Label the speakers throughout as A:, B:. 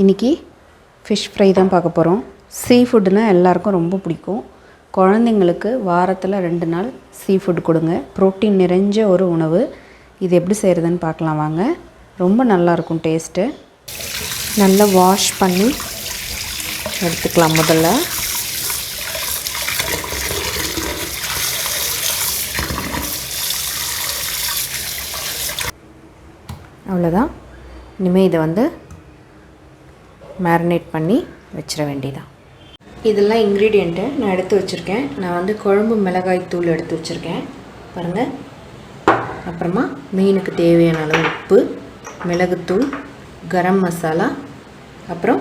A: இன்றைக்கி fish fry தான் பார்க்க போகிறோம் சீ ஃபுட்டுனால் எல்லாருக்கும் ரொம்ப பிடிக்கும். குழந்தைங்களுக்கு வாரத்தில் ரெண்டு நாள் சீ ஃபுட் கொடுங்க. ப்ரோட்டீன் நிறைஞ்ச ஒரு உணவு. இது எப்படி செய்கிறதுன்னு பார்க்கலாம் வாங்க. ரொம்ப நல்லாயிருக்கும் டேஸ்ட்டு
B: நல்லா வாஷ் பண்ணி எடுத்துக்கலாம் முதல்ல. அவ்வளோதான் இனிமேல் இதை வந்து மேரினேட் பண்ணி வச்சிட வேண்டியதான் இதெல்லாம் இன்க்ரீடியண்ட்டு நான் எடுத்து வச்சுருக்கேன். நான் வந்து குழம்பு மிளகாய் தூள் எடுத்து வச்சுருக்கேன். பாருங்கள் அப்புறமா மீனுக்கு தேவையான அளவு உப்பு மிளகுத்தூள் கரம் மசாலா அப்புறம்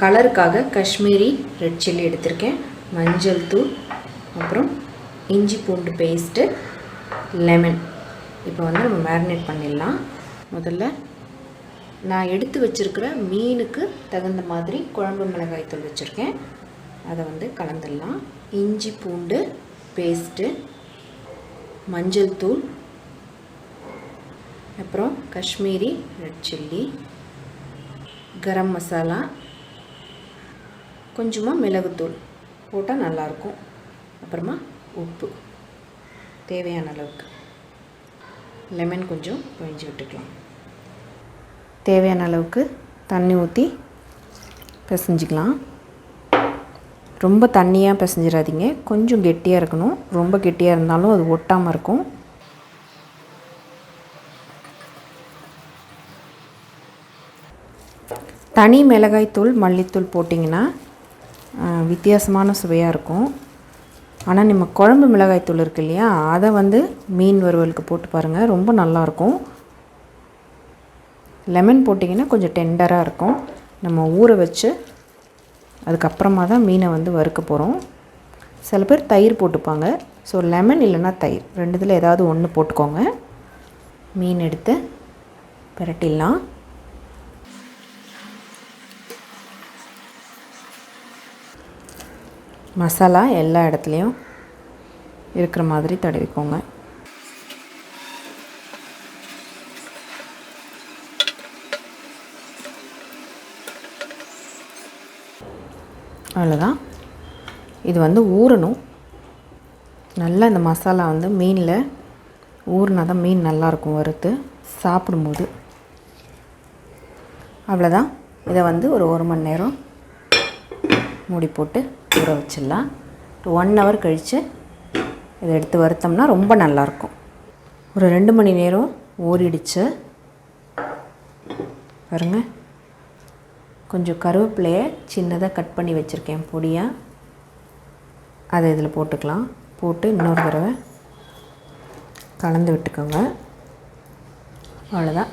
B: கலருக்காக காஷ்மீரி ரெட் சில்லி எடுத்திருக்கேன். மஞ்சள் தூள் அப்புறம் இஞ்சி பூண்டு பேஸ்ட்டு லெமன் இப்போ வந்து நம்ம மேரினேட் பண்ணிடலாம். முதல்ல நான் எடுத்து வச்சிருக்கிற மீனுக்கு தகுந்த மாதிரி குழம்பு மிளகாய் தூள் வச்சுருக்கேன். அதை வந்து கலந்துடலாம். இஞ்சி பூண்டு பேஸ்ட்டு மஞ்சள் தூள் அப்புறம் காஷ்மீரி ரெட் சில்லி கரம் மசாலா கொஞ்சமாக மிளகுத்தூள் போட்டால் நல்லாயிருக்கும். அப்புறமா உப்பு தேவையான அளவுக்கு. லெமன் கொஞ்சம் பிழிஞ்சு விட்டுக்கலாம். தேவையான அளவுக்கு தண்ணி ஊற்றி பிசைஞ்சிக்கலாம். ரொம்ப தண்ணியாக பிசைஞ்சிடாதீங்க. கொஞ்சம் கெட்டியாக இருக்கணும். ரொம்ப கெட்டியாக இருந்தாலும் அது ஒட்டாமல் இருக்கும். தனி மிளகாய்த்தூள் மல்லித்தூள் போட்டிங்கன்னா வித்தியாசமான சுவையாக இருக்கும். ஆனால் நம்ம குழம்பு மிளகாய்த்தூள் இருக்கு இல்லையா? அதை வந்து மீன் வறுவலுக்கு போட்டு பாருங்கள் ரொம்ப நல்லாயிருக்கும் லெமன் போட்டிங்கன்னா கொஞ்சம் டெண்டராக இருக்கும். நம்ம ஊற வச்சு அதுக்கப்புறமா தான் மீனை வந்து வறுக்க போகிறோம் சில பேர் தயிர் போட்டுப்பாங்க. ஸோ லெமன் இல்லைன்னா தயிர். ரெண்டுத்தில் ஏதாவது ஒன்று போட்டுக்கோங்க. மீன் எடுத்து பிரட்டிடலாம். மசாலா எல்லா இடத்துலையும் இருக்கிற மாதிரி தடவிக்கோங்க. அவ்வளோதான் இது வந்து ஊறணும். நல்லா இந்த மசாலா வந்து மீனில் ஊறினா தான் மீன் நல்லாயிருக்கும் வறுத்து சாப்பிடும்போது. அவ்வளோதான் இதை வந்து ஒரு ஒரு மணி நேரம் மூடி போட்டு ஊற வச்சிடலாம். ஒன் ஹவர் கழித்து இதை எடுத்து வறுத்தோம்னா ரொம்ப நல்லாயிருக்கும் ஒரு ரெண்டு மணி நேரம் ஊறிடுச்சு. பாருங்கள் கொஞ்சம் கருவேப்பிலையை சின்னதாக கட் பண்ணி வச்சுருக்கேன் பொடியாக அதை இதில் போட்டுக்கலாம். போட்டு இன்னொரு தடவை கலந்து விட்டுக்கோங்க. அவ்வளோதான்.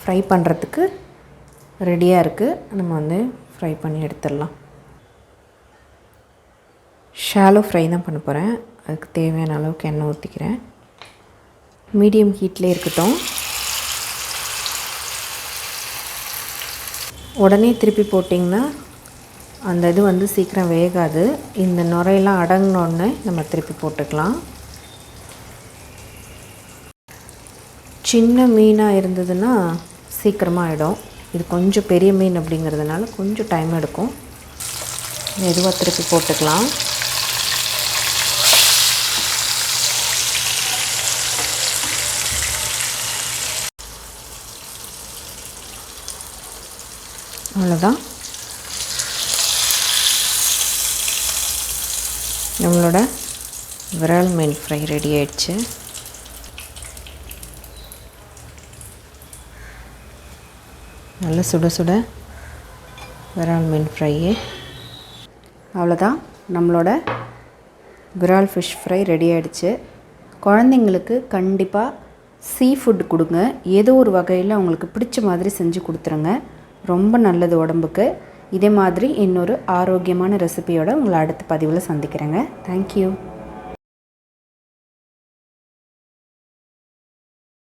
B: ஃப்ரை பண்ணுறதுக்கு ரெடியாக இருக்குது நம்ம வந்து ஃப்ரை பண்ணி எடுத்துடலாம். ஷாலோ ஃப்ரை தான் பண்ண போகிறேன் அதுக்கு தேவையான அளவுக்கு எண்ணெய் ஊற்றிக்கிறேன் மீடியம் ஹீட்லேயே இருக்கட்டும். உடனே திருப்பி போட்டிங்கன்னா அந்த இது வந்து சீக்கிரம் வேகாது. இந்த நுரையெல்லாம் அடங்கினோடனே நம்ம திருப்பி போட்டுக்கலாம். சின்ன மீனாக இருந்ததுன்னா சீக்கிரமாக ஆகிடும் இது கொஞ்சம் பெரிய மீன் அப்படிங்கிறதுனால கொஞ்சம் டைம் எடுக்கும். மெதுவாக திருப்பி போட்டுக்கலாம். அவ்வளோதான் நம்மளோட விரால் மீன் ஃப்ரை ரெடி ஆயிடுச்சு. நல்லா சுட சுட விரால் மீன் ஃப்ரையே அவ்வளோதான் நம்மளோட விரால் ஃபிஷ் ஃப்ரை ரெடி ஆயிடுச்சு. குழந்தைங்களுக்கு கண்டிப்பாக சீ ஃபுட் கொடுங்க. ஏதோ ஒரு வகையில் அவங்களுக்கு பிடிச்ச மாதிரி செஞ்சு கொடுத்துருங்க. ரொம்ப நல்லது உடம்புக்கு. இதே மாதிரி இன்னொரு ஆரோக்கியமான ரெசிபியோட உங்களை அடுத்த பதிவில் சந்திக்கிறேங்க. தேங்க்யூ